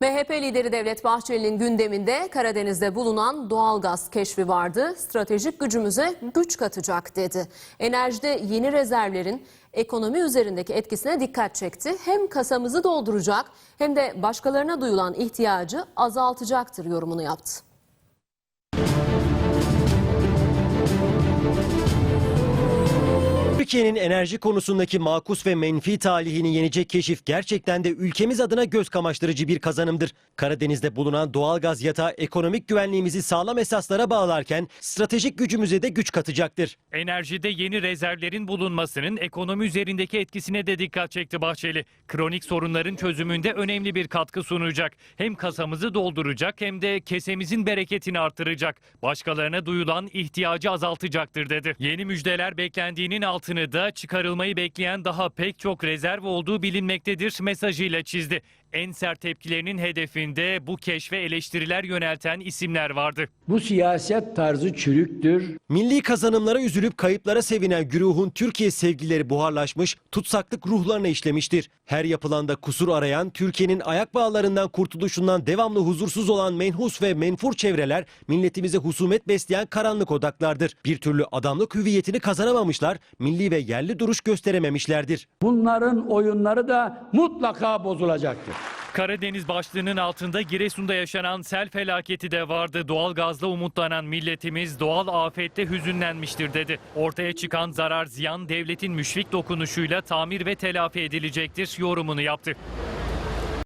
MHP lideri Devlet Bahçeli'nin gündeminde Karadeniz'de bulunan doğalgaz keşfi vardı. Stratejik gücümüze güç katacak dedi. Enerjide yeni rezervlerin ekonomi üzerindeki etkisine dikkat çekti. Hem kasamızı dolduracak hem de başkalarına duyulan ihtiyacı azaltacaktır yorumunu yaptı. Türkiye'nin enerji konusundaki makus ve menfi talihini yenecek keşif gerçekten de ülkemiz adına göz kamaştırıcı bir kazanımdır. Karadeniz'de bulunan doğalgaz yatağı ekonomik güvenliğimizi sağlam esaslara bağlarken stratejik gücümüze de güç katacaktır. Enerjide yeni rezervlerin bulunmasının ekonomi üzerindeki etkisine de dikkat çekti Bahçeli. Kronik sorunların çözümünde önemli bir katkı sunacak. Hem kasamızı dolduracak hem de kesemizin bereketini artıracak. Başkalarına duyulan ihtiyacı azaltacaktır dedi. Yeni müjdeler beklendiğinin altını da çıkarılmayı bekleyen daha pek çok rezerv olduğu bilinmektedir mesajıyla çizdi. En sert tepkilerinin hedefinde bu keşfe eleştiriler yönelten isimler vardı. Bu siyaset tarzı çürüktür. Milli kazanımlara üzülüp kayıplara sevinen güruhun Türkiye sevgileri buharlaşmış, tutsaklık ruhlarına işlemiştir. Her yapılanda kusur arayan, Türkiye'nin ayak bağlarından kurtuluşundan devamlı huzursuz olan menhus ve menfur çevreler milletimize husumet besleyen karanlık odaklardır. Bir türlü adamlık hüviyetini kazanamamışlar, milli ve yerli duruş gösterememişlerdir. Bunların oyunları da mutlaka bozulacaktır. Karadeniz başlığının altında Giresun'da yaşanan sel felaketi de vardı. Doğalgazla umutlanan milletimiz doğal afette hüzünlenmiştir dedi. Ortaya çıkan zarar ziyan devletin müşfik dokunuşuyla tamir ve telafi edilecektir yorumunu yaptı.